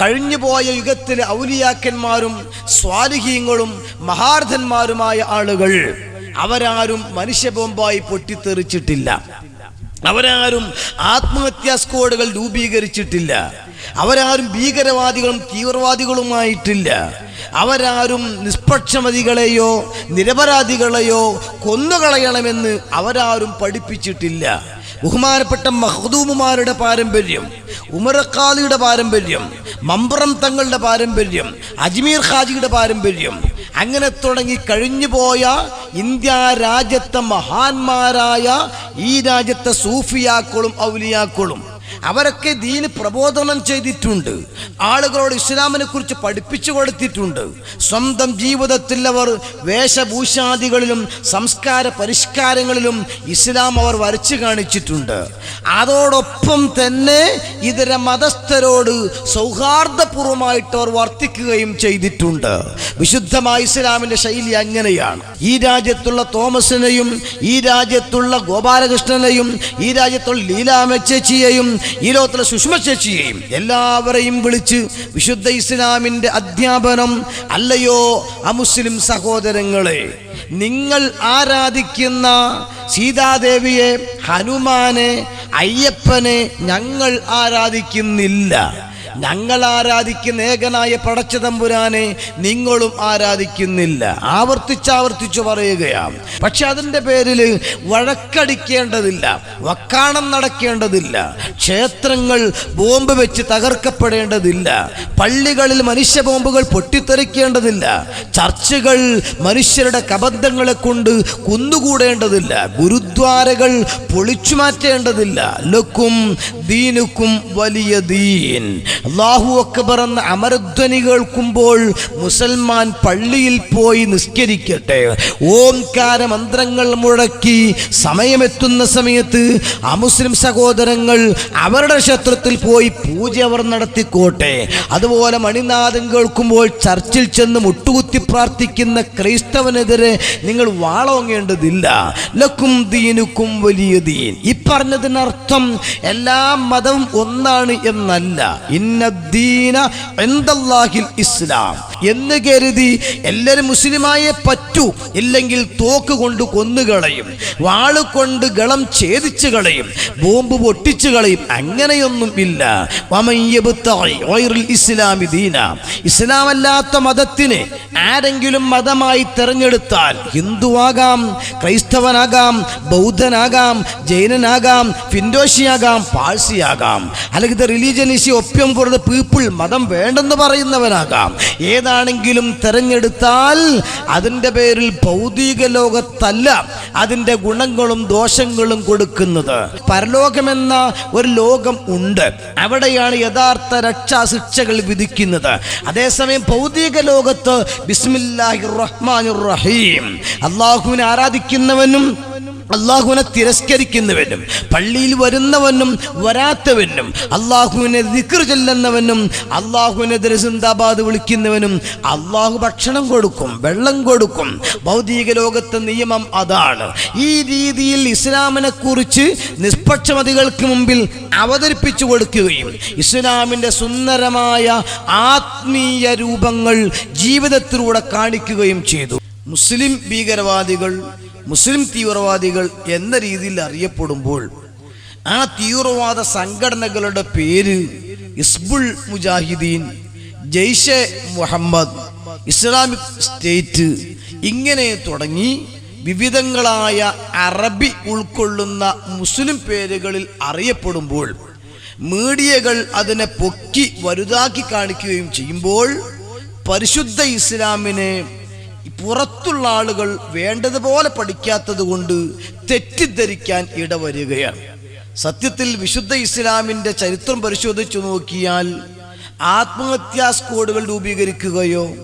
കഴിഞ്ഞുപോയ യുഗത്തിലെ ഔലിയാക്കന്മാരും സ്വാലിഹീങ്ങളും മഹാർഥന്മാരുമായ ആളുകൾ അവരാരും മനുഷ്യബോംബായി പൊട്ടിത്തെറിച്ചിട്ടില്ല. അവരാരും ആത്മഹത്യാ സ്ക്വാഡുകൾ രൂപീകരിച്ചിട്ടില്ല. അവരാരും ഭീകരവാദികളും തീവ്രവാദികളുമായിട്ടില്ല. അവരാരും നിഷ്പക്ഷമതികളെയോ നിരപരാധികളെയോ കൊന്നുകളയണമെന്ന് അവരാരും പഠിപ്പിച്ചിട്ടില്ല. ബഹുമാനപ്പെട്ട മഹദൂമുമാരുടെ പാരമ്പര്യം ഉമറക്കാലിയുടെ പാരമ്പര്യം മമ്പ്രം തങ്ങളുടെ പാരമ്പര്യം അജ്മീർ ഖാജിയുടെ പാരമ്പര്യം. അങ്ങനെ തുടങ്ങി കഴിഞ്ഞുപോയ ഇന്ത്യ രാജ്യത്തെ മഹാന്മാരായ ഈ രാജ്യത്തെ സൂഫിയാക്കളും ഔലിയാക്കളും അവരൊക്കെ ദീന് പ്രബോധനം ചെയ്തിട്ടുണ്ട്. ആളുകളോട് ഇസ്ലാമിനെ കുറിച്ച് പഠിപ്പിച്ചു കൊടുത്തിട്ടുണ്ട്. സ്വന്തം ജീവിതത്തിൽ അവർ വേഷഭൂഷാദികളിലും സംസ്കാര പരിഷ്കാരങ്ങളിലും ഇസ്ലാം അവർ വരച്ചു കാണിച്ചിട്ടുണ്ട്. അതോടൊപ്പം തന്നെ ഇതര മതസ്ഥരോട് സൗഹാർദ്ദപൂർവമായിട്ട് അവർ വർത്തിക്കുകയും ചെയ്തിട്ടുണ്ട്. വിശുദ്ധമായ ഇസ്ലാമിന്റെ ശൈലി അങ്ങനെയാണ്. ഈ രാജ്യത്തുള്ള തോമസിനെയും ഈ രാജ്യത്തുള്ള ഗോപാലകൃഷ്ണനെയും ഈ രാജ്യത്തുള്ള ലീലാമ ചേച്ചിയെയും ഈ ലോകത്തിലെ സുഷമ ചേച്ചിയെയും എല്ലാവരെയും വിളിച്ച് വിശുദ്ധ ഇസ്ലാമിന്റെ അധ്യാപനം അല്ലയോ അമുസ്ലിം സഹോദരങ്ങളെ നിങ്ങൾ ആരാധിക്കുന്ന സീതാദേവിയെ ഹനുമാനെ അയ്യപ്പനെ ഞങ്ങൾ ആരാധിക്കുന്നില്ല. ഞങ്ങൾ ആരാധിക്കുന്ന ഏകനായ പടച്ചതമ്പുരാനെ നിങ്ങളും ആരാധിക്കുന്നില്ല. ആവർത്തിച്ചാവർത്തിച്ചു പറയുകയാണ്. പക്ഷെ അതിന്റെ പേരിൽ വഴക്കടിക്കേണ്ടതില്ല വക്കാണം നടക്കേണ്ടതില്ല ക്ഷേത്രങ്ങൾ ബോംബ് വെച്ച് തകർക്കപ്പെടേണ്ടതില്ല പള്ളികളിൽ മനുഷ്യ ബോംബുകൾ പൊട്ടിത്തെറിക്കേണ്ടതില്ല ചർച്ചുകൾ മനുഷ്യരുടെ കബന്ധങ്ങളെ കൊണ്ട് കുന്നുകൂടേണ്ടതില്ല ഗുരുദ്വാരകൾ പൊളിച്ചു മാറ്റേണ്ടതില്ല ലക്കും ദീനുക്കും വലിയ ദീൻ. അള്ളാഹു അക്ബർ എന്ന അമരധ്വനി കേൾക്കുമ്പോൾ മുസൽമാൻ പള്ളിയിൽ പോയി നിസ്കരിക്കട്ടെ. ഓംകാര മന്ത്രങ്ങൾ മുഴക്കി സമയമെത്തുന്ന സമയത്ത് അമുസ്ലിം സഹോദരങ്ങൾ അവരുടെ ക്ഷേത്രത്തിൽ പോയി പൂജ അവർ നടത്തിക്കോട്ടെ. അതുപോലെ മണിനാഥം കേൾക്കുമ്പോൾ ചർച്ചിൽ ചെന്ന് മുട്ടുകുത്തി പ്രാർത്ഥിക്കുന്ന ക്രൈസ്തവനെതിരെ നിങ്ങൾ വാളോങ്ങേണ്ടതില്ല. ലക്കും ദീനുക്കും വലിയ ദീൻ. ഈ പറഞ്ഞതിനർത്ഥം എല്ലാ മതവും ഒന്നാണ് എന്നല്ല. ഇന്നദ്ദീന എന്തല്ലാഹിൽ ഇസ്ലാം എന്ന് കരുതി എല്ലാവരും മുസ്ലിമായേ പറ്റൂ. ഇല്ലെങ്കിൽ തോക്ക് കൊണ്ട് കൊന്നുകളയും വാൾ കൊണ്ട് ഗളം ഛേദിച്ചു കളയും. ബോംബ് പൊട്ടിച്ചു കളയും. അങ്ങനെയൊന്നും ഇല്ല. ഇസ്ലാമി ദീന. ഇസ്ലാമല്ലാത്ത മതത്തിന് ആരെങ്കിലും മതമായി തിരഞ്ഞെടുത്താൽ ഹിന്ദുവാകാം ക്രൈസ്തവനാകാം ബൗദ്ധനാകാം ജൈനനാകാം ഫിൻഡോഷിയാകാം പാഴ്സിയാകാം. അല്ലെങ്കിൽ religion is opium the people മതം വേണ്ടെന്ന് പറയുന്നവനാകാം. ഏതാണെങ്കിലും തിരഞ്ഞെടുത്താൽ അതിന്റെ പേരിൽ ഭൗതിക ലോകത്തല്ല അതിന്റെ ഗുണങ്ങളും ദോഷങ്ങളും കൊടുക്കുന്നത്. പരലോകമെന്ന ഒരു ലോകം ഉണ്ട്. അവിടെയാണ് യഥാർത്ഥ രക്ഷാ ശിക്ഷകൾ വിധിക്കുന്നത്. അതേസമയം ഭൗതിക ലോകത്ത് ബിസ്മില്ലാഹി റഹ്മാൻ റഹീം. അള്ളാഹുവിനെ ആരാധിക്കുന്നവനും അള്ളാഹുവിനെ തിരസ്കരിക്കുന്നവനും പള്ളിയിൽ വരുന്നവനും വരാത്തവനും അള്ളാഹുവിനെ ദിക്കർ ചെല്ലുന്നവനും അള്ളാഹുവിനെതിരെ സിന്ദാബാദ് വിളിക്കുന്നവനും അള്ളാഹു ഭക്ഷണം കൊടുക്കും വെള്ളം കൊടുക്കും. ഭൗതിക ലോകത്തെ നിയമം അതാണ്. ഈ രീതിയിൽ ഇസ്ലാമിനെ കുറിച്ച് നിഷ്പക്ഷമതികൾക്ക് മുമ്പിൽ അവതരിപ്പിച്ചു കൊടുക്കുകയും ഇസ്ലാമിന്റെ സുന്ദരമായ ആത്മീയ രൂപങ്ങൾ ജീവിതത്തിലൂടെ കാണിക്കുകയും ചെയ്തു. മുസ്ലിം ഭീകരവാദികൾ മുസ്ലിം തീവ്രവാദികൾ എന്ന രീതിയിൽ അറിയപ്പെടുമ്പോൾ ആ തീവ്രവാദ സംഘടനകളുടെ പേര് ഇസ്ബുൾ മുജാഹിദീൻ ജെയ്ഷെ മുഹമ്മദ് ഇസ്ലാമിക് സ്റ്റേറ്റ് ഇങ്ങനെ തുടങ്ങി വിവിധങ്ങളായ അറബി ഉൾക്കൊള്ളുന്ന മുസ്ലിം പേരുകളിൽ അറിയപ്പെടുമ്പോൾ മീഡിയകൾ അതിനെ പൊക്കി വലുതാക്കി കാണിക്കുകയും ചെയ്യുമ്പോൾ പരിശുദ്ധ ഇസ്ലാമിനെ പുറത്തുള്ള ആളുകൾ വേണ്ടതുപോലെ പഠിക്കാത്തത് കൊണ്ട് തെറ്റിദ്ധരിക്കാൻ ഇടവരികയാണ്. സത്യത്തിൽ വിശുദ്ധ ഇസ്ലാമിന്റെ ചരിത്രം പരിശോധിച്ചു നോക്കിയാൽ ആത്മഹത്യാ സ്ക്വാഡുകൾ രൂപീകരിക്കുകയോ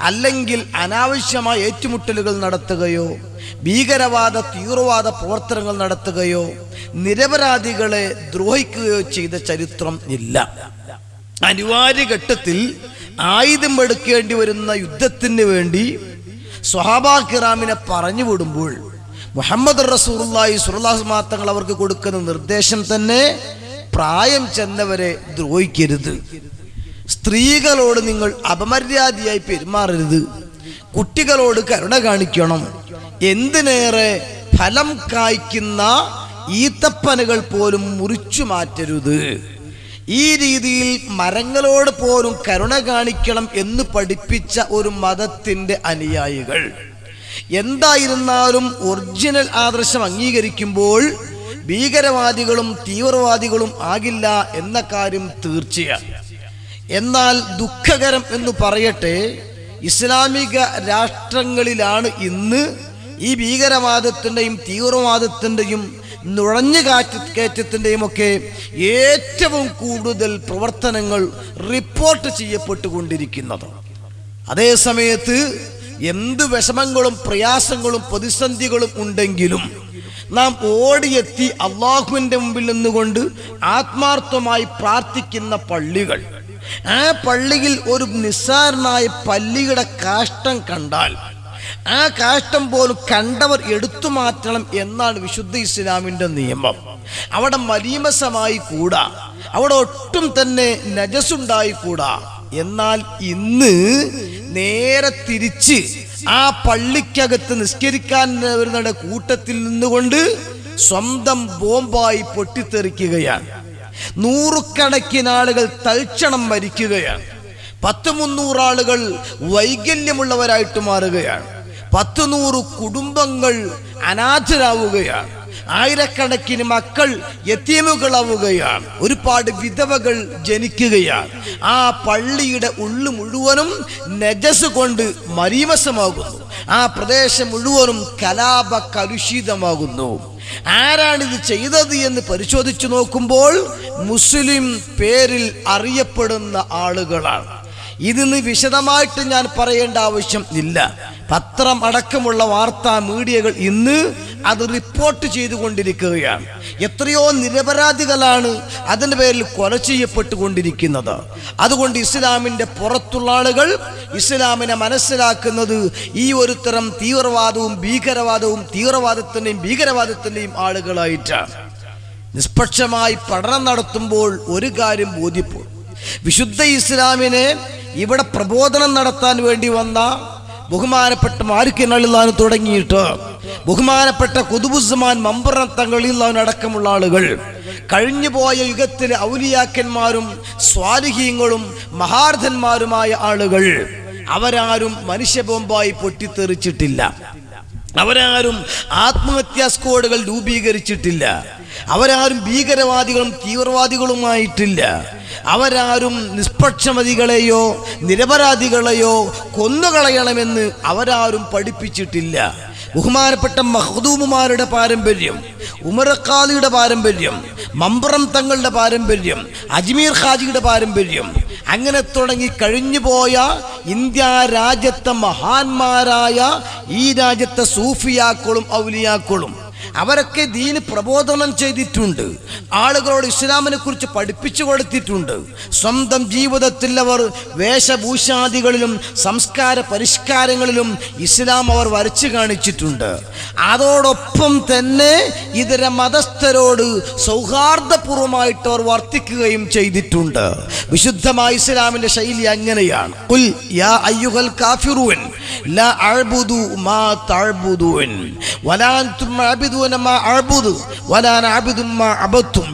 അല്ലെങ്കിൽ അനാവശ്യമായ ഏറ്റുമുട്ടലുകൾ നടത്തുകയോ ഭീകരവാദ തീവ്രവാദ പ്രവർത്തനങ്ങൾ നടത്തുകയോ നിരപരാധികളെ ദ്രോഹിക്കുകയോ ചെയ്ത ചരിത്രം ഇല്ല. അനിവാര്യ ഘട്ടത്തിൽ ആയുധം എടുക്കേണ്ടി വരുന്ന യുദ്ധത്തിന് വേണ്ടി സ്വഹാബാ കിറാമിനെ പറഞ്ഞു വിടുമ്പോൾ മുഹമ്മദ് റസൂറുല്ലായി സുറുല്ലാസ് മാത്തങ്ങൾ അവർക്ക് കൊടുക്കുന്ന നിർദ്ദേശം തന്നെ പ്രായം ചെന്നവരെ ദ്രോഹിക്കരുത്. സ്ത്രീകളോട് നിങ്ങൾ അപമര്യാദയായി പെരുമാറരുത്. കുട്ടികളോട് കരുണ കാണിക്കണം. എന്തിനേറെ ഫലം കായ്ക്കുന്ന ഈത്തപ്പനകൾ പോലും മുറിച്ചു മാറ്റരുത്. ഈ രീതിയിൽ മരങ്ങളോട് പോലും കരുണ കാണിക്കണം എന്ന് പഠിപ്പിച്ച ഒരു മതത്തിന്റെ അനുയായികൾ. എന്തായിരുന്നാലും ഒറിജിനൽ ആദർശം അംഗീകരിക്കുമ്പോൾ ഭീകരവാദികളും തീവ്രവാദികളും ആകില്ല എന്ന കാര്യം തീർച്ചയാണ് എന്നാൽ ദുഃഖകരം എന്ന് പറയട്ടെ ഇസ്ലാമിക രാഷ്ട്രങ്ങളിലാണ് ഇന്ന് ഈ ഭീകരവാദത്തിന്റെയും തീവ്രവാദത്തിന്റെയും നുഴഞ്ഞു കാറ്റ് കയറ്റത്തിന്റെയും ഒക്കെ ഏറ്റവും കൂടുതൽ പ്രവർത്തനങ്ങൾ റിപ്പോർട്ട് ചെയ്യപ്പെട്ടുകൊണ്ടിരിക്കുന്നത്. അതേ സമയത്ത് എന്ത് വിഷമങ്ങളും പ്രയാസങ്ങളും പ്രതിസന്ധികളും ഉണ്ടെങ്കിലും നാം ഓടിയെത്തി അള്ളാഹുവിന്റെ മുമ്പിൽ നിന്നുകൊണ്ട് ആത്മാർത്ഥമായി പ്രാർത്ഥിക്കുന്ന പള്ളികൾ. ആ പള്ളിയിൽ ഒരു നിസ്സാരനായ പല്ലിയുടെ കാഷ്ടം കണ്ടാൽ ആ കാഷ്ടം പോലും കണ്ടവർ എടുത്തു മാറ്റണം എന്നാണ് വിശുദ്ധ ഇസ്ലാമിന്റെ നിയമം. അവിടെ മലീമസമായി കൂടാ. അവിടെ ഒട്ടും തന്നെ നജസുണ്ടായി കൂടാ. എന്നാൽ ഇന്ന് നേരെ തിരിച്ച് ആ പള്ളിക്കകത്ത് നിസ്കരിക്കാൻ വരുന്നവരുടെ കൂട്ടത്തിൽ നിന്നുകൊണ്ട് സ്വന്തം ബോംബായി പൊട്ടിത്തെറിക്കുകയാണ്. നൂറുകണക്കിന് ആളുകൾ തൽക്ഷണം മരിക്കുകയാണ്. പത്ത് മുന്നൂറ് ആളുകൾ വൈകല്യമുള്ളവരായിട്ട് മാറുകയാണ്. പത്ത് നൂറ് കുടുംബങ്ങൾ അനാഥരാവുകയാണ്. ആയിരക്കണക്കിന് മക്കൾ യത്തീമുകളാവുകയാണ് ഒരുപാട് വിധവകൾ ജനിക്കുകയാണ്. ആ പള്ളിയുടെ ഉള്ളു മുഴുവനും നജസ് കൊണ്ട് മരീമസമാകുന്നു ആ പ്രദേശം മുഴുവനും കലാപ കലുഷിതമാകുന്നു ആരാണിത് ചെയ്തത് എന്ന് പരിശോധിച്ചു നോക്കുമ്പോൾ മുസ്ലിം പേരിൽ അറിയപ്പെടുന്ന ആളുകളാണ്. ഇതിന് വിശദമായിട്ട് ഞാൻ പറയേണ്ട ആവശ്യം ഇല്ല. പത്രം അടക്കമുള്ള വാർത്താ മീഡിയകൾ ഇന്ന് അത് റിപ്പോർട്ട് ചെയ്തുകൊണ്ടിരിക്കുകയാണ്. എത്രയോ നിരപരാധികളാണ് അതിന്റെ പേരിൽ കൊല ചെയ്യപ്പെട്ടുകൊണ്ടിരിക്കുന്നത്. അതുകൊണ്ട് ഇസ്ലാമിന്റെ പുറത്തുള്ള ആളുകൾ ഇസ്ലാമിനെ മനസ്സിലാക്കുന്നത് ഈ ഒരു തരം തീവ്രവാദവും ഭീകരവാദവും തീവ്രവാദത്തിന്റെയും ഭീകരവാദത്തിന്റെയും ആളുകളായിട്ടാണ്. നിഷ്പക്ഷമായി പഠനം നടത്തുമ്പോൾ ഒരു കാര്യം ബോധ്യപ്പെടും. വിശുദ്ധ ഇസ്ലാമിനെ ഇവിടെ പ്രബോധനം നടത്താൻ വേണ്ടി വന്ന ബഹുമാനപ്പെട്ട മാലിക്കിനളിലാൻ തുടങ്ങിയിട്ട് ബഹുമാനപ്പെട്ട കുതുബുസ്മാൻ മമ്പറത്തങ്ങളിലാൻ അടക്കമുള്ള ആളുകൾ. കഴിഞ്ഞുപോയ യുഗത്തിലെ ഔലിയാക്കന്മാരും സ്വാലിഹീങ്ങളും മഹാർഥന്മാരുമായ ആളുകൾ. അവരാരും മനുഷ്യബോംബായി പൊട്ടിത്തെറിച്ചിട്ടില്ല. അവരാരും ആത്മഹത്യാ സ്ക്വാഡുകൾ രൂപീകരിച്ചിട്ടില്ല. അവരാരും ഭീകരവാദികളും തീവ്രവാദികളുമായിട്ടില്ല. അവരാരും നിഷ്പക്ഷമതികളെയോ നിരപരാധികളെയോ കൊന്നുകളയണമെന്ന് അവരാരും പഠിപ്പിച്ചിട്ടില്ല. ബഹുമാനപ്പെട്ട മഹദൂമുമാരുടെ പാരമ്പര്യം ഉമറക്കാലിയുടെ പാരമ്പര്യം മമ്പറം തങ്ങളുടെ പാരമ്പര്യം അജ്മീർ ഖാജിയുടെ പാരമ്പര്യം അങ്ങനെ തുടങ്ങി കഴിഞ്ഞുപോയ ഇന്ത്യ രാജ്യത്തെ മഹാന്മാരായ ഈ രാജ്യത്തെ സൂഫിയാക്കളും ഔലിയാക്കളും അവരൊക്കെ ദീന് പ്രബോധനം ചെയ്തിട്ടുണ്ട്. ആളുകളോട് ഇസ്ലാമിനെ കുറിച്ച് പഠിപ്പിച്ചു കൊടുത്തിട്ടുണ്ട്. സ്വന്തം ജീവിതത്തിൽ അവർ വേഷഭൂഷാദികളിലും സംസ്കാര പരിഷ്കാരങ്ങളിലും ഇസ്ലാം അവർ വരച്ചു കാണിച്ചിട്ടുണ്ട്. അതോടൊപ്പം തന്നെ ഇതര മതസ്ഥരോട് സൗഹാർദ്ദപൂർവമായിട്ട് അവർ വർത്തിക്കുകയും ചെയ്തിട്ടുണ്ട്. വിശുദ്ധമായ ഇസ്ലാമിന്റെ ശൈലി അങ്ങനെയാണ്. ഖുൽ യാ അയ്യുഹൽ കാഫിറൂൻ ലാ മാ വലാ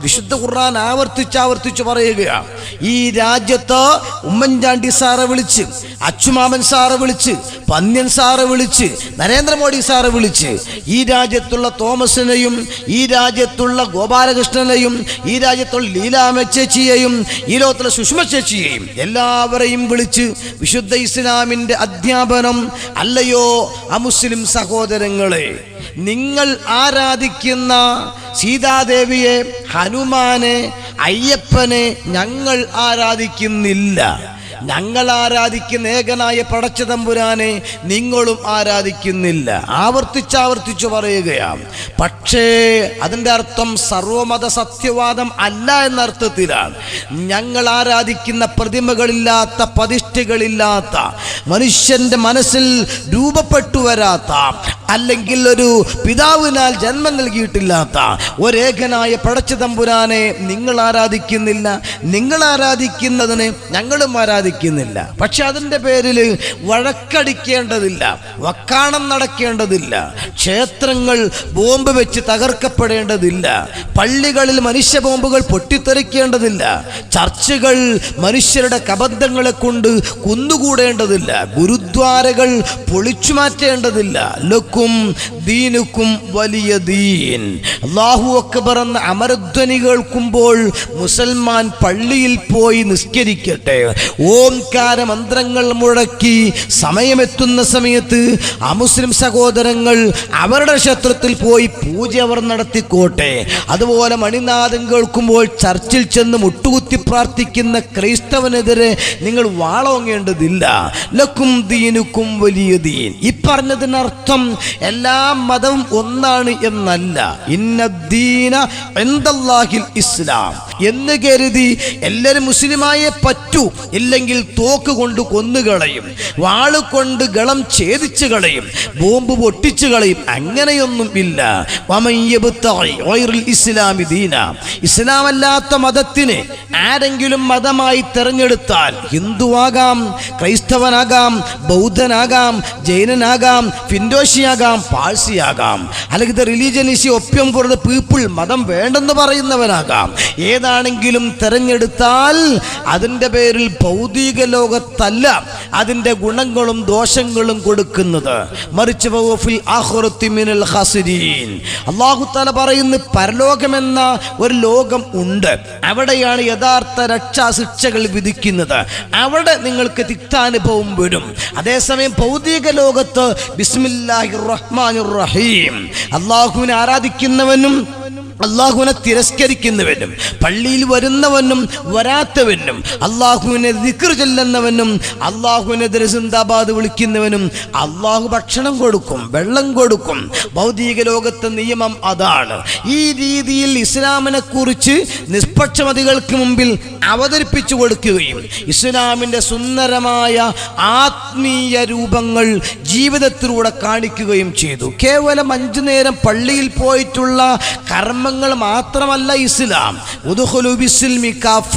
വിശുദ്ധ ഖുർആൻ ആവർത്തിച്ച് ആവർത്തിച്ച് പറയുകയാണ് ഈ രാജ്യത്ത് ഉമ്മൻചാണ്ടി സാറെ വിളിച്ച് അച്ചുമാമൻ സാറെ വിളിച്ച് പന്ന്യൻ സാറെ വിളിച്ച് നരേന്ദ്രമോദി സാറെ വിളിച്ച് ഈ രാജ്യത്തുള്ള തോമസിനെയും ഈ രാജ്യത്തുള്ള ഗോപാലകൃഷ്ണനെയും ഈ രാജ്യത്തുള്ള ലീലാമ ചേച്ചിയെയും ഈ ലോകത്തുള്ള സുഷമ ചേച്ചിയെയും എല്ലാവരെയും വിളിച്ച് വിശുദ്ധ ഇസ്ലാമിന്റെ അധ്യാപനം അല്ലയോ അമുസ്ലിം സഹോദരങ്ങളെ നിങ്ങൾ ആരാധിക്കുന്ന സീതാദേവിയെ ഹനുമാനെ അയ്യപ്പനെ ഞങ്ങൾ ആരാധിക്കുന്നില്ല. ഞങ്ങൾ ആരാധിക്കുന്ന ഏകനായ പടച്ച തമ്പുരാനെ നിങ്ങളും ആരാധിക്കുന്നില്ല. ആവർത്തിച്ചാവർത്തിച്ചു പറയുകയാണ്. പക്ഷേ അതിന്റെ അർത്ഥം സർവമത സത്യവാദം അല്ല എന്നർത്ഥത്തിലാണ് ഞങ്ങൾ ആരാധിക്കുന്ന പ്രതിമകളില്ലാത്ത പ്രതിഷ്ഠകളില്ലാത്ത മനുഷ്യന്റെ മനസ്സിൽ രൂപപ്പെട്ടു വരാത്ത അല്ലെങ്കിൽ ഒരു പിതാവിനാൽ ജന്മം നൽകിയിട്ടില്ലാത്ത ഒരേകനായ പടച്ച തമ്പുരാനെ നിങ്ങൾ ആരാധിക്കുന്നില്ല. നിങ്ങൾ ആരാധിക്കുന്നതിന് ഞങ്ങളും ആരാധിക്കുന്നില്ല. പക്ഷെ അതിന്റെ പേരിൽ വഴക്കടിക്കേണ്ടതില്ല വക്കാണം നടക്കേണ്ടതില്ല ക്ഷേത്രങ്ങൾ ബോംബ് വെച്ച് തകർക്കപ്പെടേണ്ടതില്ല പള്ളികളിൽ മനുഷ്യ ബോംബുകൾ പൊട്ടിത്തെറിക്കേണ്ടതില്ല ചർച്ചുകൾ മനുഷ്യരുടെ കബന്ധങ്ങളെ കൊണ്ട് കുന്നുകൂടേണ്ടതില്ല ഗുരുദ്വാരകൾ പൊളിച്ചു മാറ്റേണ്ടതില്ല ലക്കും ദീനുക്കും വലിയ ദീൻ. അള്ളാഹു അക്ബർ എന്ന അമരധ്വനി കേൾക്കുമ്പോൾ മുസൽമാൻ പള്ളിയിൽ പോയി നിസ്കരിക്കട്ടെ. ഓംകാര മന്ത്രങ്ങൾ മുഴക്കി സമയമെത്തുന്ന സമയത്ത് അമുസ്ലിം സഹോദരങ്ങൾ അവരുടെ ക്ഷേത്രത്തിൽ പോയി പൂജ അവർ നടത്തിക്കോട്ടെ. അതുപോലെ മണിനാഥം കേൾക്കുമ്പോൾ ചർച്ചിൽ ചെന്ന് മുട്ടുകുത്തി പ്രാർത്ഥിക്കുന്ന ക്രൈസ്തവനെതിരെ നിങ്ങൾ വാളോങ്ങേണ്ടതില്ല. ലക്കും ദീനുക്കും വലിയ ദീൻ. ഈ പറഞ്ഞതിനർത്ഥം എല്ലാ മതവും ഒന്നാണ് എന്നല്ല. ഇന്നദ്ദീന ദീന എന്തല്ലാഹിൽ ഇസ്ലാം. എന്ന് കരുതി എല്ലാവരും മുസ്ലിമായേ പറ്റൂ. ഇല്ലെങ്കിൽ തോക്ക് കൊണ്ട് കൊന്നുകളയും വാൾ കൊണ്ട് ഗളം ഛേദിച്ചു കളയും. ബോംബ് പൊട്ടിച്ചു കളയും. അങ്ങനെയൊന്നും ഇല്ല. ഇസ്ലാമി ദീന. ഇസ്ലാമല്ലാത്ത മതത്തിന് ആരെങ്കിലും മതമായി തിരഞ്ഞെടുത്താൽ ഹിന്ദുവാകാം ക്രൈസ്തവനാകാം ബൗദ്ധനാകാം ജൈനനാകാം ഫിൻഡോഷിയാകാം പാഴ്സിയാകാം. അല്ലെങ്കിൽ religion opium for the people മതം വേണ്ടെന്ന് പറയുന്നവനാകാം. ഏതാണെങ്കിലും തിരഞ്ഞെടുത്താൽ അതിന്റെ പേരിൽ ഭൗതിക ലോകത്തല്ല അതിന്റെ ഗുണങ്ങളും ദോഷങ്ങളും കൊടുക്കുന്നത്. മറിച്ച് അള്ളാഹുത്തല പറയുന്നു പരലോകമെന്ന ഒരു ലോകം ഉണ്ട്. അവിടെയാണ് യഥാർത്ഥ രക്ഷാ ശിക്ഷകൾ വിധിക്കുന്നത്. അവിടെ നിങ്ങൾക്ക് തിക്താനുഭവം വരും. അതേസമയം ഭൗതിക ലോകത്ത് ബിസ്മില്ലാഹി റഹ്മാൻ റഹീം. അള്ളാഹുവിനെ ആരാധിക്കുന്നവനും അള്ളാഹുവിനെ തിരസ്കരിക്കുന്നവനും പള്ളിയിൽ വരുന്നവനും വരാത്തവനും അള്ളാഹുവിനെ ദിക്ർ ചെല്ലുന്നവനും അള്ളാഹുവിനെതിരെ സിന്ദാബാദ് വിളിക്കുന്നവനും അള്ളാഹു ഭക്ഷണം കൊടുക്കും വെള്ളം കൊടുക്കും. ഭൗതിക ലോകത്തെ നിയമം അതാണ്. ഈ രീതിയിൽ ഇസ്ലാമിനെ കുറിച്ച് നിഷ്പക്ഷമതികൾക്ക് മുമ്പിൽ അവതരിപ്പിച്ചു കൊടുക്കുകയും ഇസ്ലാമിന്റെ സുന്ദരമായ ആത്മീയ രൂപങ്ങൾ ജീവിതത്തിലൂടെ കാണിക്കുകയും ചെയ്തു. കേവലം അഞ്ചു നേരം പള്ളിയിൽ പോയിട്ടുള്ള കർമ്മങ്ങൾ മാത്രമല്ല ഇസ്ലാം. കാഫ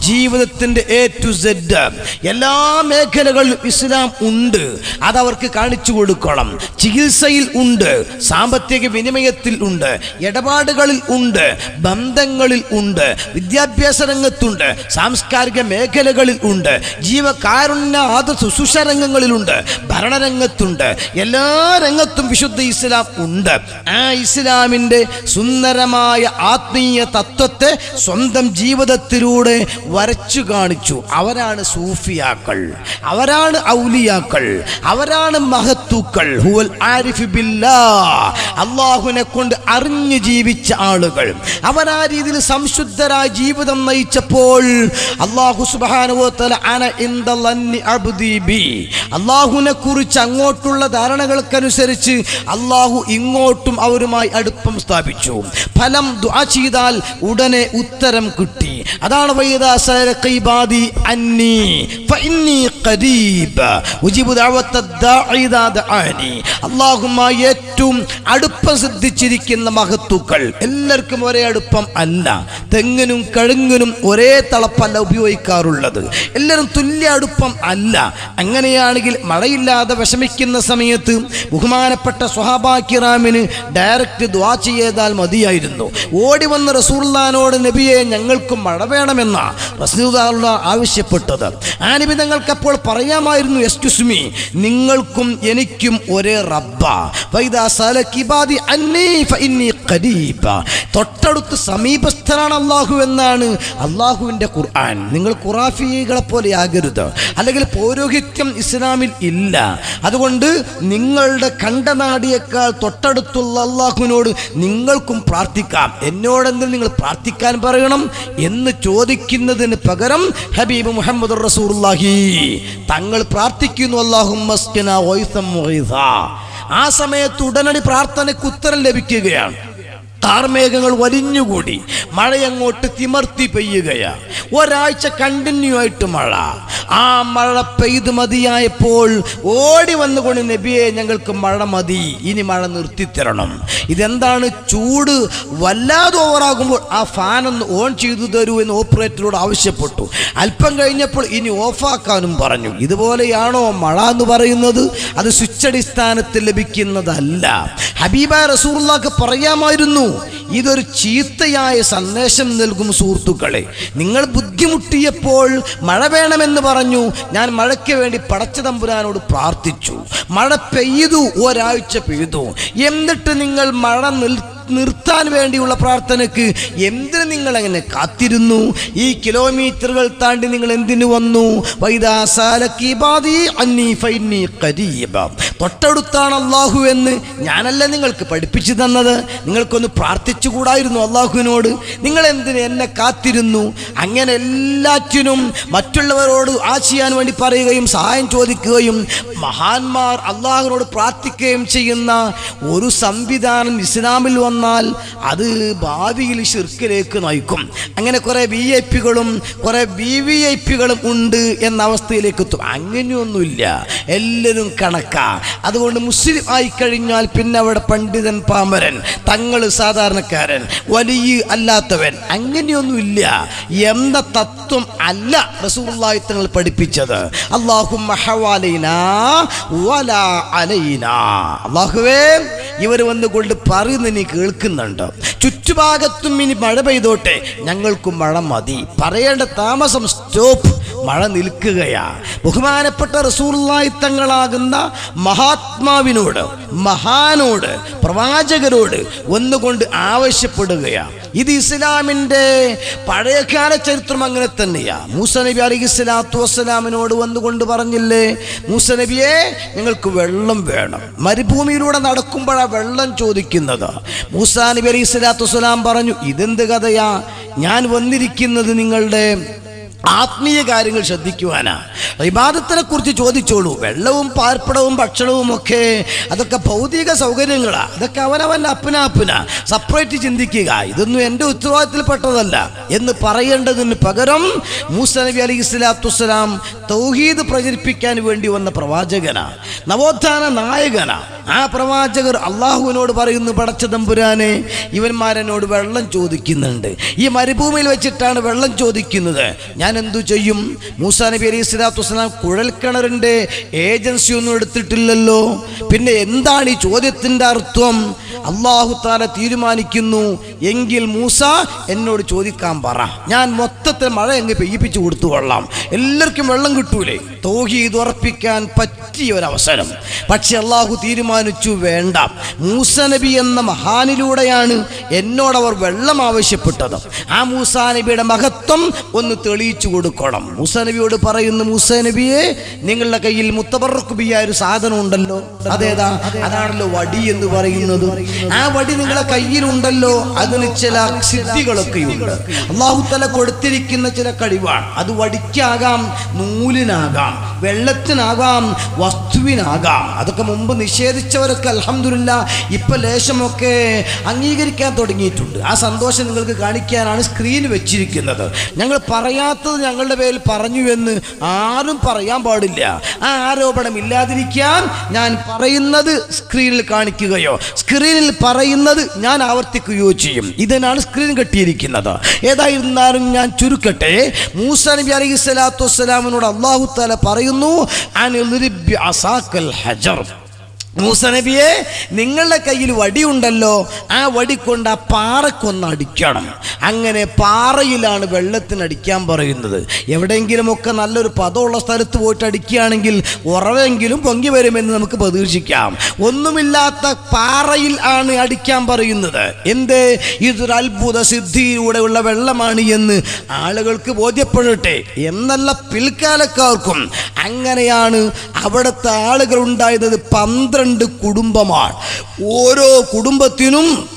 ജീവിതത്തിന്റെ എ ടു സെഡ്. എല്ലാ മേഖലകളിലും ഇസ്ലാം ഉണ്ട്. അതവർക്ക് കാണിച്ചു കൊടുക്കണം. ചികിത്സയിൽ ഉണ്ട് സാമ്പത്തിക വിനിമയത്തിൽ ഉണ്ട് ഇടപാടുകളിൽ ഉണ്ട് ബന്ധങ്ങളിൽ ഉണ്ട് വിദ്യാഭ്യാസ രംഗത്തുണ്ട് സാംസ്കാരിക മേഖലകളിൽ ഉണ്ട് ജീവകാരുണ്യ ആദ ശുശ്രൂഷ രംഗങ്ങളിലുണ്ട് ഭരണരംഗത്തുണ്ട് എല്ലാ രംഗത്തും വിശുദ്ധ ഇസ്ലാം ഉണ്ട്. ആ ഇസ്ലാമിന്റെ സുന്ദരമായ ആത്മീയ തത്വത്തെ സ്വന്തം ജീവിതത്തിലൂടെ വരച്ചു കാണിച്ചു. അവരാണ് സൂഫിയാക്കൾ. അവരാണ് ഔലിയാക്കൾ. അവരാണ് മഹത്തുക്കൾ. ഹുവൽ അള്ളാഹുവിനെ കൊണ്ട് അറിഞ്ഞു ജീവിച്ച ആളുകൾ. അവർ ആ രീതിയിൽ സംശുദ്ധരായ ജീവിതം നയിച്ചപ്പോൾ അള്ളാഹു സുബാനുവത്തല അന ബി. അള്ളാഹുവിനെ കുറിച്ച് അങ്ങോട്ടുള്ള ധാരണകൾക്കനുസരിച്ച് അള്ളാഹു ഇങ്ങോട്ടും അവരുമായി അടുപ്പം സ്ഥാപിച്ചു. ഫലം ദുആ ചെയ്താൽ ഉടനെ ഉത്തരം കിട്ടി. അതാണ് ഏറ്റവും അടുപ്പം ശ്രദ്ധിച്ചിരിക്കുന്ന മഹത്തുക്കൾ. എല്ലാവർക്കും ഒരേ അടുപ്പം അല്ല. തെങ്ങിനും കഴുങ്ങിനും ഒരേ തളപ്പല്ല ഉപയോഗിക്കാറുള്ളത്. എല്ലാവരും തുല്യ അടുപ്പം അല്ല. അങ്ങനെയാണെങ്കിൽ മഴയില്ലാതെ വിഷമിക്കുന്ന സമയത്ത് ബഹുമാനപ്പെട്ട സ്വഹാബാക്കിറാമിന് ഡയറക്റ്റ് ദ്വാ ചെയ്താൽ മതിയായിരുന്നു. ഓടി വന്ന് റസൂള്ളാനോട് നബിയെ ഞങ്ങൾക്ക് മഴ വേണമെന്ന റസൂലുള്ള ആവശ്യപ്പെട്ടത്. ആ നബി ഞങ്ങൾക്ക് അപ്പോൾ പറയാമായിരുന്നു എക്സ്ക്യൂസ് നിങ്ങൾക്കും എനിക്കും ഒരേ റബ്ബ. തൊട്ടടുത്ത് സമീപസ്ഥനാണ് അള്ളാഹു എന്നാണ് അള്ളാഹുവിന്റെ ഖുർആൻ. നിങ്ങൾ ഖുറാഫികളെ പോലെ ആകരുത്. അല്ലെങ്കിൽ പൗരോഹിത്യം ഇസ്ലാമിൽ ഇല്ല. അതുകൊണ്ട് നിങ്ങളുടെ കണ്ടനാടിയേക്കാൾ തൊട്ടടുത്തുള്ള അള്ളാഹുവിനോട് നിങ്ങൾക്കും പ്രാർത്ഥിക്കാം. എന്നോടെങ്കിലും നിങ്ങൾ പ്രാർത്ഥിക്കാൻ പറയണം എന്ന് ചോദിക്കുന്നതിന് പകരം ഹബീബ് മുഹമ്മദ് റസൂർലാഹി തങ്ങൾ പ്രാർത്ഥിക്കുന്നു അള്ളാഹു ആ സമയത്ത് ഉടനടി പ്രാർത്ഥനയ്ക്ക് ഉത്തരം ലഭിക്കുകയാണ്. കാർമേഘങ്ങൾ വലിഞ്ഞുകൂടി. മഴയങ്ങോട്ട് തിമർത്തി പെയ്യുകയാണ് ഒരാഴ്ച കണ്ടിന്യൂ ആയിട്ട് മഴ. ആ മഴ പെയ്ത് മതിയായപ്പോൾ ഓടി വന്നുകൊണ്ട് നബിയെ ഞങ്ങൾക്ക് മഴ മതി. ഇനി മഴ നിർത്തിത്തരണം. ഇതെന്താണ് ചൂട്? വല്ലാതെ ഓവറാകുമ്പോൾ ആ ഫാനൊന്ന് ഓൺ ചെയ്തു തരൂ എന്ന് ഓപ്പറേറ്ററോട് ആവശ്യപ്പെട്ടു. അല്പം കഴിഞ്ഞപ്പോൾ ഇനി ഓഫാക്കാനും പറഞ്ഞു. ഇതുപോലെയാണോ മഴ എന്ന് പറയുന്നത്? അത് സ്വിച്ച് അടിസ്ഥാനത്തിൽ ലഭിക്കുന്നതല്ല. ഹബീബ റസൂർക്ക് പറയാമായിരുന്നു ഇതൊരു ചീത്തയായ സന്ദേശം നൽകും സുഹൃത്തുക്കളെ. നിങ്ങൾ ബുദ്ധിമുട്ടിയപ്പോൾ മഴ വേണമെന്ന് പറഞ്ഞു. ഞാൻ മഴയ്ക്ക് വേണ്ടി പടച്ച തമ്പുരാനോട് പ്രാർത്ഥിച്ചു. മഴ പെയ്തു ഒരാഴ്ച പെയ്തു. എന്നിട്ട് നിങ്ങൾ മഴ നിൽ നിർത്താൻ വേണ്ടിയുള്ള പ്രാർത്ഥനക്ക് എന്തിന് നിങ്ങൾ അങ്ങനെ കാത്തിരുന്നു? ഈ കിലോമീറ്ററുകൾ താണ്ടി നിങ്ങൾ എന്തിനു വന്നു. തൊട്ടടുത്താണ് അള്ളാഹു എന്ന് ഞാനല്ല നിങ്ങൾക്ക് പഠിപ്പിച്ചു തന്നത്. നിങ്ങൾക്കൊന്ന് പ്രാർത്ഥിച്ചുകൂടായിരുന്നു അള്ളാഹുവിനോട് നിങ്ങൾ എന്തിന് എന്നെ കാത്തിരുന്നു? അങ്ങനെ എല്ലാറ്റിനും മറ്റുള്ളവരോട് ആ ചെയ്യാൻ വേണ്ടി പറയുകയും സഹായം ചോദിക്കുകയും മഹാന്മാർ അള്ളാഹുവിനോട് പ്രാർത്ഥിക്കുകയും ചെയ്യുന്ന ഒരു സംവിധാനം ഇസ്ലാമിൽ വന്നാൽ അത് ഭാവിയിൽ ഷിർക്കിലേക്ക് നയിക്കും. അങ്ങനെ കുറേ വി ഐ പികളും കുറേ വി വി ഐ പികളും ഉണ്ട് എന്ന അവസ്ഥയിലേക്ക് എത്തും. അങ്ങനെയൊന്നുമില്ല. എല്ലാവരും കണക്കാ. അതുകൊണ്ട് മുസ്ലിം ആയി കഴിഞ്ഞാൽ പിന്നെ അവിടെ പണ്ഡിതൻ പാമരൻ തങ്ങൾ സാധാരണക്കാരൻ വലിയ അല്ലാത്തവൻ അങ്ങനെയൊന്നുമില്ല. എന്ന തത്വം അല്ല റസൂലുള്ളാഹി തങ്ങൾ പഠിപ്പിച്ചത്. അള്ളാഹു ഹവാലൈനാ വലാ അലൈനാ. അള്ളാഹുവേ ഇവർ വന്നുകൊണ്ട് പറയുന്ന നീ കേൾക്കുന്നുണ്ട്. ചുറ്റുഭാഗത്തും ഇനി മഴ പെയ്തോട്ടെ. ഞങ്ങൾക്കും മഴ മതി. പറയേണ്ട താമസം സ്റ്റോപ്പ്. മഴ നിൽക്കുകയാണ് ബഹുമാനപ്പെട്ട റസൂള്ളായി തങ്ങളാകുന്ന മഹാത്മാവിനോട് മഹാനോട് പ്രവാചകരോട് ഒന്നുകൊണ്ട് ആവശ്യപ്പെടുകയാണ് ഇത് ഇസ്ലാമിന്റെ പഴയകാല ചരിത്രം അങ്ങനെ തന്നെയാണ് മൂസ നബി ഇസ്ലാത്തു സ്വലാത്തു വസ്സലാമിനോട് വന്നുകൊണ്ട് പറഞ്ഞില്ലേ മൂസ നബിയെ ഞങ്ങൾക്ക് വെള്ളം വേണം. മരുഭൂമിയിലൂടെ നടക്കുമ്പോഴാണ് വെള്ളം ചോദിക്കുന്നത്. മൂസാ നബി ഇസ്ലാത്തു വസ്സലാം പറഞ്ഞു ഇതെന്ത് കഥയാ? ഞാൻ വന്നിരിക്കുന്നത് നിങ്ങളുടെ ആത്മീയ കാര്യങ്ങൾ ശ്രദ്ധിക്കുവാനാ. ഇബാദത്തിനെ കുറിച്ച് ചോദിച്ചോളൂ. വെള്ളവും പാർപ്പിടവും ഭക്ഷണവും ഒക്കെ അതൊക്കെ ഭൗതിക സൗകര്യങ്ങളാ. അതൊക്കെ അവനവന്റെ അപ്പനാപ്പന. സെപ്പറേറ്റ് ചിന്തിക്കുക. ഇതൊന്നും എന്റെ ഉത്തരവാദിത്തത്തിൽപ്പെട്ടതല്ല. എന്ന് പറയേണ്ടതിന് പകരം മൂസ നബി അലി ഇസ്ലാത്തുസ്സലാം തൗഹീദ് പ്രചരിപ്പിക്കാൻ വേണ്ടി വന്ന പ്രവാചകനാ. നവോത്ഥാന നായകനാ. ആ പ്രവാചകർ അള്ളാഹുവിനോട് പറയുന്നു പടച്ച തമ്പുരാനെ ഇവന്മാരെന്നോട് വെള്ളം ചോദിക്കുന്നുണ്ട്. ഈ മരുഭൂമിയിൽ വെച്ചിട്ടാണ് വെള്ളം ചോദിക്കുന്നത്. ഞാൻ എന്തു ചെയ്യും? മൂസാ നബി അലൈഹി സ്വലാത്തു വസ്സലാം കുഴൽക്കിണറിന്റെ ഏജൻസി ഒന്നും എടുത്തിട്ടില്ലല്ലോ. പിന്നെ എന്താണ് ഈ ചോദ്യത്തിന്റെ അർത്ഥം? അള്ളാഹു താല തീരുമാനിക്കുന്നു. എങ്കിൽ മൂസ എന്നോട് ചോദിക്കാൻ പറ. ഞാൻ മൊത്തത്തിൽ മഴ അങ്ങ് പെയ്യിപ്പിച്ചു കൊടുത്തു കൊള്ളാം. എല്ലാവർക്കും വെള്ളം കിട്ടൂലേ? തോഹീദ് ഉറപ്പിക്കാൻ പറ്റിയ ഒരു അവസരം പക്ഷെ അള്ളാഹു തീരുമാനിച്ചു വേണ്ട. മൂസ നബി എന്ന മഹാനിലൂടെയാണ് എന്നോടവർ വെള്ളം ആവശ്യപ്പെട്ടത്. ആ മൂസാ നബിയുടെ മഹത്വം ഒന്ന് തെളിയിച്ചു കൊടുക്കണം. മുസനബിയോട് പറയുന്നു മുസനബിയെ നിങ്ങളുടെ കയ്യിൽ മുത്തബറക്കുബിയായ ഒരു സാധനം ഉണ്ടല്ലോ. അതേതാ? അതാണല്ലോ വടി എന്ന് പറയുന്നത്. ആ വടി നിങ്ങളെ കയ്യിലുണ്ടല്ലോ. അതിന് ചില സിദ്ധികളൊക്കെയുണ്ട്. അള്ളാഹുത്തല തല കൊടുത്തിരിക്കുന്ന ചില കഴിവാണ്. അത് വടിക്കാകാം നൂലിനാകാം. വെള്ളത്തിനാകാം വസ്തുവിനാകാം. അതൊക്കെ മുമ്പ് നിഷേധിച്ചവരൊക്കെ അലഹമില്ല ഇപ്പം ലേശമൊക്കെ അംഗീകരിക്കാൻ തുടങ്ങിയിട്ടുണ്ട്. ആ സന്തോഷം നിങ്ങൾക്ക് കാണിക്കാനാണ് സ്ക്രീൻ വെച്ചിരിക്കുന്നത്. ഞങ്ങൾ പറയാത്തത് ഞങ്ങളുടെ പേരിൽ പറഞ്ഞു എന്ന് ആരും പറയാൻ പാടില്ല. ആ ആരോപണം ഇല്ലാതിരിക്കാൻ ഞാൻ പറയുന്നത് സ്ക്രീനിൽ കാണിക്കുകയോ സ്ക്രീനിൽ പറയുന്നത് ഞാൻ ആവർത്തിക്കുകയോ ചെയ്യും. ഇതിനാണ് സ്ക്രീൻ കെട്ടിയിരിക്കുന്നത്. ഏതായിരുന്നാലും ഞാൻ ചുരുക്കട്ടെ മൂസ നബി അലൈഹി സ്വലാത്തു വസ്സലാമിനോട് അള്ളാഹു താല പറയുന്നു عن الرب بعصاك الحجر. നബിയെ നിങ്ങളുടെ കയ്യിൽ വടിയുണ്ടല്ലോ ആ വടി കൊണ്ട് ആ പാറക്കൊന്ന് അടിക്കണം. അങ്ങനെ പാറയിലാണ് വെള്ളത്തിന് അടിക്കാൻ പറയുന്നത്. എവിടെയെങ്കിലുമൊക്കെ നല്ലൊരു പദമുള്ള സ്ഥലത്ത് പോയിട്ട് അടിക്കുകയാണെങ്കിൽ ഉറവെങ്കിലും പൊങ്ങി വരുമെന്ന് നമുക്ക് പ്രതീക്ഷിക്കാം. ഒന്നുമില്ലാത്ത പാറയിൽ ആണ് അടിക്കാൻ പറയുന്നത്. എന്ത്? ഇതൊരു അത്ഭുത സിദ്ധിയിലൂടെയുള്ള വെള്ളമാണ് എന്ന് ആളുകൾക്ക് ബോധ്യപ്പെടട്ടെ. എന്നല്ല പിൽക്കാലക്കാർക്കും. അങ്ങനെയാണ് അവിടുത്തെ ആളുകൾ ഉണ്ടായത് പന്ത്രണ്ട് കുടുംബമാണ്. ഓരോ കുടുംബത്തിനും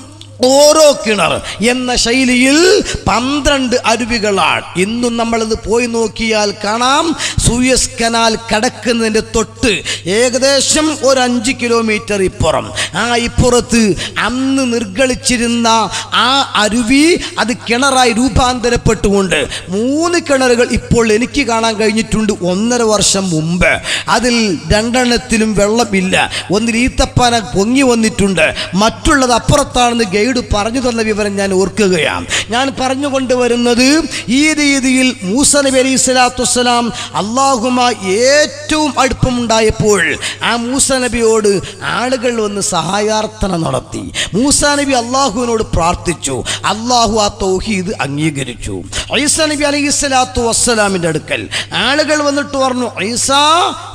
ഓരോ കിണർ എന്ന ശൈലിയിൽ പന്ത്രണ്ട് അരുവികളാണ്. ഇന്നും നമ്മളിത് പോയി നോക്കിയാൽ കാണാം. സൂയസ് കനാൽ കടക്കുന്നതിന്റെ തൊട്ട് ഏകദേശം ഒരു അഞ്ച് കിലോമീറ്റർ ഇപ്പുറം. ആ ഇപ്പുറത്ത് അന്ന് നിർഗളിച്ചിരുന്ന ആ അരുവി അത് കിണറായി രൂപാന്തരപ്പെട്ടുകൊണ്ട് മൂന്ന് കിണറുകൾ ഇപ്പോൾ എനിക്ക് കാണാൻ കഴിഞ്ഞിട്ടുണ്ട് ഒന്നര വർഷം മുമ്പ്. അതിൽ രണ്ടെണ്ണത്തിലും വെള്ളമില്ല. ഒന്നിൽ ഈത്തപ്പന പൊങ്ങി വന്നിട്ടുണ്ട്. മറ്റുള്ളത് അപ്പുറത്താണെന്ന് ഗൈഡ് പറഞ്ഞു തന്ന വിവരം ഞാൻ ഓർക്കുകയാണ്. ഞാൻ പറഞ്ഞു കൊണ്ടുവരുന്നത് ഈ രീതിയിൽ മൂസ നബി അലൈഹി സ്വലാത്തു വസ്സലാം അള്ളാഹുമ ഏറ്റവും അടുപ്പമുണ്ടായപ്പോൾ ആ മൂസ നബിയോട് ആളുകൾ വന്ന് സഹായാർത്ഥന നടത്തി. മൂസ നബി അള്ളാഹുവിനോട് പ്രാർത്ഥിച്ചു. അള്ളാഹു ആ തൗഹീദ് അംഗീകരിച്ചു. ഐസ നബി അലൈഹി സ്വലാത്തു വസ്സലാമിന്റെ അടുക്കൽ ആളുകൾ വന്നിട്ട് പറഞ്ഞു ഐസ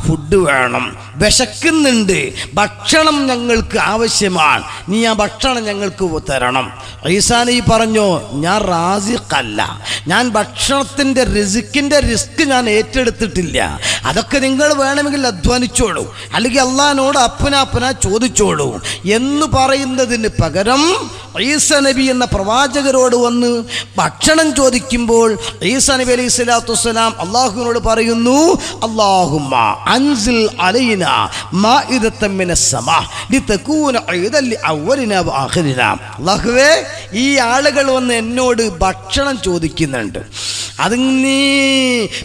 ഫുഡ് വേണം. വിശക്കുന്നുണ്ട്. ഭക്ഷണം ഞങ്ങൾക്ക് ആവശ്യമാണ്. നീ ആ ഭക്ഷണം ഞങ്ങൾക്ക് തരണം. ഈസാനി പറഞ്ഞു ഞാൻ റാസിഖല്ല. ഞാൻ ഭക്ഷണത്തിന്റെ റിസിക്കിന്റെ റിസ്ക് ഞാൻ ഏറ്റെടുത്തിട്ടില്ല. അതൊക്കെ നിങ്ങൾ വേണമെങ്കിൽ അധ്വാനിച്ചോളൂ. അല്ലെങ്കിൽ അള്ളഹാനോട് അപ്പന അപ്പന ചോദിച്ചോളൂ. എന്ന് പറയുന്നതിന് പകരം ഈസ നബി എന്ന പ്രവാചകരോട് വന്ന് ഭക്ഷണം ചോദിക്കുമ്പോൾ ഈസ നബി അലൈഹി സ്വലാത്തു വസ്സലാം അള്ളാഹുവിനോട് പറയുന്നു അള്ളാഹുമ്മ അൻസിൽ ലിതകൂന അള്ളാഹുവേ ഈ ആളുകൾ വന്ന് എന്നോട് ഭക്ഷണം ചോദിക്കുന്നുണ്ട്. അത് നീ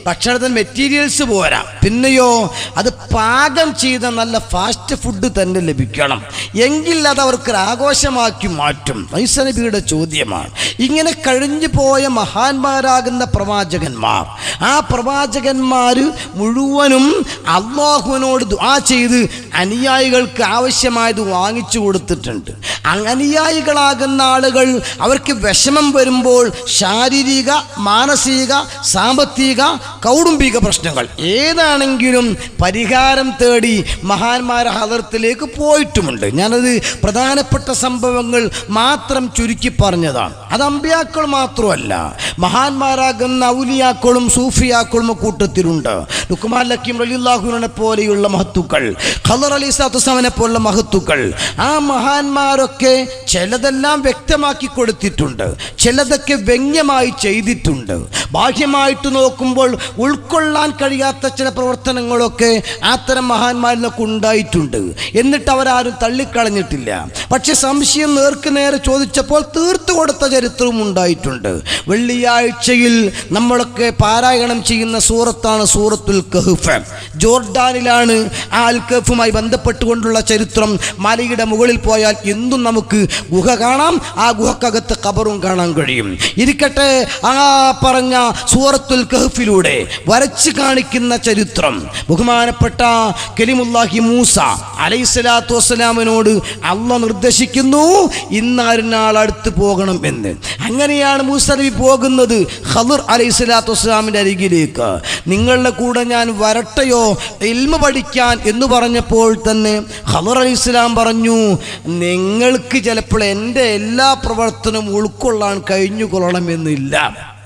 ഭക്ഷണത്തിന് മെറ്റീരിയൽസ് പോരാ. പിന്നെയോ അത് പാകം ചെയ്ത നല്ല ഫാസ്റ്റ് ഫുഡ് തന്നെ ലഭിക്കണം. എങ്കിൽ അത് അവർക്ക് ആഘോഷമാക്കി മാറ്റും. ഐസ നബിയുടെ ചോദ്യമാണ്. ഇങ്ങനെ കഴിഞ്ഞു പോയ മഹാന്മാരാകുന്ന പ്രവാചകന്മാർ ആ പ്രവാചകന്മാർ മുഴുവനും അള്ളാഹുവിനോട് ദുആ ചെയ്ത് അനുയായികൾക്ക് ആവശ്യമായത് വാങ്ങിച്ചു കൊടുത്തിട്ടുണ്ട്. അനുയായികളാകുന്ന ആളുകൾ അവർക്ക് വിഷമം വരുമ്പോൾ ശാരീരിക മാനസിക സാമ്പത്തിക കൗടുംബിക പ്രശ്നങ്ങൾ. ഏതാണെങ്കിലും പരിഹാരം തേടി മഹാന്മാരെ ഹദർത്തിലേക്ക് പോയിട്ടുമുണ്ട്. ഞാനത് പ്രധാനപ്പെട്ട സംഭവങ്ങൾ മാത്രം ചുരുക്കി പറഞ്ഞതാണ്. അത് അമ്പിയാക്കൾ മാത്രമല്ല മഹാന്മാരാകുന്ന ഔലിയാക്കളും സൂഫിയാക്കളും കൂട്ടത്തിലുണ്ട്. ലുക്കുമാൻ ലക്കീം റലിള്ളാഹുവിനെ പോലെയുള്ള മഹത്തുക്കൾ. ഖദർ അലി പോലുള്ള മഹത്തുക്കൾ. ആ മഹാന്മാരൊക്കെ ചിലതെല്ലാം വ്യക്തമാക്കി കൊടുത്തിട്ടുണ്ട്. ചിലതൊക്കെ വ്യംഗ്യമായി ചെയ്തിട്ടുണ്ട്. ബാഹ്യമായിട്ട് നോക്കുമ്പോൾ ഉൾക്കൊള്ളാൻ കഴിയാത്ത ചില പ്രവർത്തനങ്ങളൊക്കെ അത്തരം മഹാന്മാരിൽ നിന്നൊക്കെ ഉണ്ടായിട്ടുണ്ട്. എന്നിട്ട് അവരാരും തള്ളിക്കളഞ്ഞിട്ടില്ല. പക്ഷെ സംശയം നേർക്ക് നേരെ ചോദിച്ചപ്പോൾ തീർത്തു കൊടുത്ത ചരിത്രവും ഉണ്ടായിട്ടുണ്ട്. വെള്ളിയാഴ്ചയിൽ നമ്മളൊക്കെ പാരായണം ചെയ്യുന്ന സൂറത്താണ് സൂറത്തുൽ കഹ്ഫ്. ജോർഡാനിലാണ് ആ അൽ ബന്ധപ്പെട്ടുകൊണ്ടുള്ള ചരിത്രം മലയുടെ മുകളിൽ പോയാൽ എന്തും നമുക്ക് ഗുഹ കാണാം. ആ ഗുഹക്കകത്ത് ഖബറും കാണാൻ കഴിയും. ഇരിക്കട്ടെ ആ പറഞ്ഞ സൂറത്തുൽ കഹഫിലൂടെ വരച്ച് കാണിക്കുന്ന ചരിത്രം. ബഹുമാനപ്പെട്ട കലിമുല്ലാഹി മൂസ അലൈഹിസ്സലാത്തു വസ്സലാമിനോട് അള്ള നിർദ്ദേശിക്കുന്നു ഇന്നാരിനാൾ അടുത്ത് പോകണം എന്ന്. അങ്ങനെയാണ് മൂസ നബി പോകുന്നത് ഖദർ അലൈഹിസ്സലാത്തു വസ്സലാമിന്റെ അരികിലേക്ക്. നിങ്ങളുടെ കൂടെ ഞാൻ വരട്ടെയോ? ഇൽമ പഠിക്കാൻ എന്ന് പറഞ്ഞപ്പോൾ തന്നെ ഖദർ ഇസ്ലാം പറഞ്ഞു നിങ്ങൾക്ക് ചിലപ്പോൾ എന്റെ എല്ലാ പ്രവർത്തനവും ഉൾക്കൊള്ളാൻ കഴിഞ്ഞുകൊള്ളണമെന്നില്ല.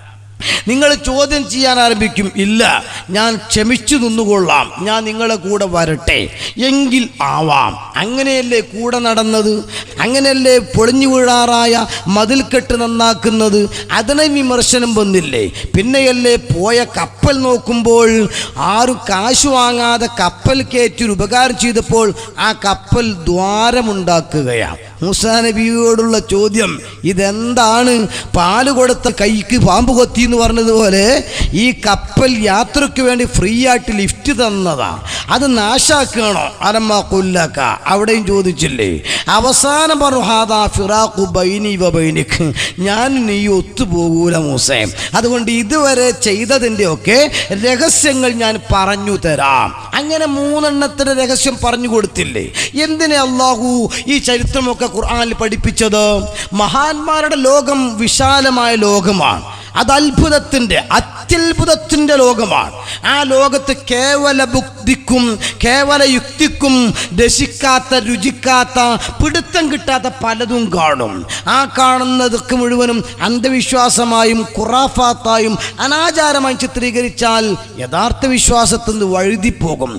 നിങ്ങൾ ചോദ്യം ചെയ്യാൻ ആരംഭിക്കും ഇല്ല ഞാൻ ക്ഷമിച്ചു നിന്നുകൊള്ളാം ഞാൻ നിങ്ങളെ കൂടെ വരട്ടെ എങ്കിൽ ആവാം. അങ്ങനെയല്ലേ കൂടെ നടന്നത്? അങ്ങനെയല്ലേ പൊളിഞ്ഞു വീഴാറായ മതിൽക്കെട്ട് നന്നാക്കുന്നത്? അതിനെ വിമർശനം വന്നില്ലേ? പിന്നെയല്ലേ പോയ കപ്പൽ നോക്കുമ്പോൾ ആരും കാശു വാങ്ങാതെ കപ്പൽ കയറ്റി ഒരു ഉപകാരം ചെയ്തപ്പോൾ ആ കപ്പൽ ദ്വാരമുണ്ടാക്കുകയാണ്. മൂസാ നബിയോടുള്ള ചോദ്യം ഇതെന്താണ്? പാൽ കൊടുത്ത കൈക്ക് പാമ്പ് കൊത്തി എന്ന് പറഞ്ഞതുപോലെ ഈ കപ്പൽ യാത്രയ്ക്ക് വേണ്ടി ഫ്രീ ആയിട്ട് ലിഫ്റ്റ് തന്നതാ. അത് നാശാക്കുകയാണോ? അരമ്മ കൊല്ലക്ക. അവിടെയും ചോദിച്ചില്ലേ? അവസാനം പറഞ്ഞു ഹാദാ ഫിറാഖു ബൈനിക്ക് ഞാൻ നീ ഒത്തുപോകൂല മൂസേ. അതുകൊണ്ട് ഇതുവരെ ചെയ്തതിന്റെ ഒക്കെ രഹസ്യങ്ങൾ ഞാൻ പറഞ്ഞു തരാം. അങ്ങനെ മൂന്നെണ്ണത്തിന്റെ രഹസ്യം പറഞ്ഞു കൊടുത്തില്ലേ? എന്തിനെ അള്ളാഹു ഈ ചരിത്രമൊക്കെ ഖുർആാനിൽ പഠിപ്പിച്ചത്? മഹാന്മാരുടെ ലോകം വിശാലമായ ലോകമാണ്. അത് അത്ഭുതത്തിന്റെ അത്യത്ഭുതത്തിന്റെ ലോകമാണ്. ആ ലോകത്ത് കേവല ബുദ്ധിക്കും കേവല യുക്തിക്കും രസിക്കാത്ത രുചിക്കാത്ത പിടുത്തം കിട്ടാത്ത പലതും കാണും. ആ കാണുന്നതൊക്കെ മുഴുവനും അന്ധവിശ്വാസമായും കുറാഫാത്തായും അനാചാരമായും ചിത്രീകരിച്ചാൽ യഥാർത്ഥ വിശ്വാസത്തിൽ നിന്ന് വഴുതിപ്പോകും.